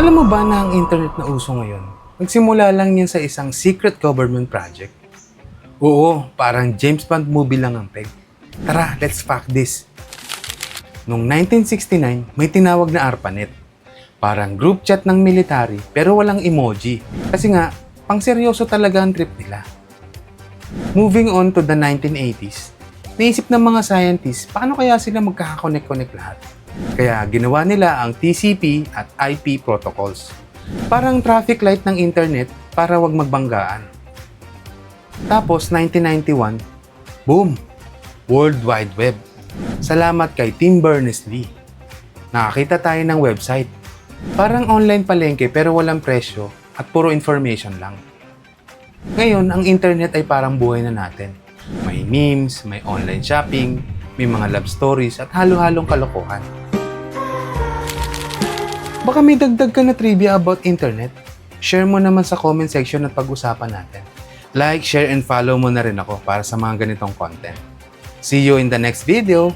Alam mo ba na ang internet na uso ngayon? Nagsimula lang yan sa isang secret government project. Oo, parang James Bond movie lang ang peg. Tara, let's fact this. Noong 1969, may tinawag na ARPANET. Parang group chat ng military pero walang emoji. Kasi nga, pang seryoso talaga ang trip nila. Moving on to the 1980s, naisip ng mga scientists paano kaya sila magkakakonect-connect lahat. Kaya ginawa nila ang TCP at IP protocols. Parang traffic light ng internet para wag magbanggaan. Tapos 1991, boom! World Wide Web. Salamat kay Tim Berners-Lee. Nakakita tayo ng website. Parang online palengke pero walang presyo at puro information lang. Ngayon, ang internet ay parang buhay na natin. May memes, may online shopping, may mga love stories at halo-halong kalokohan. Baka may dagdag ka na trivia about internet? Share mo naman sa comment section at pag-usapan natin. Like, share, and follow mo na rin ako para sa mga ganitong content. See you in the next video!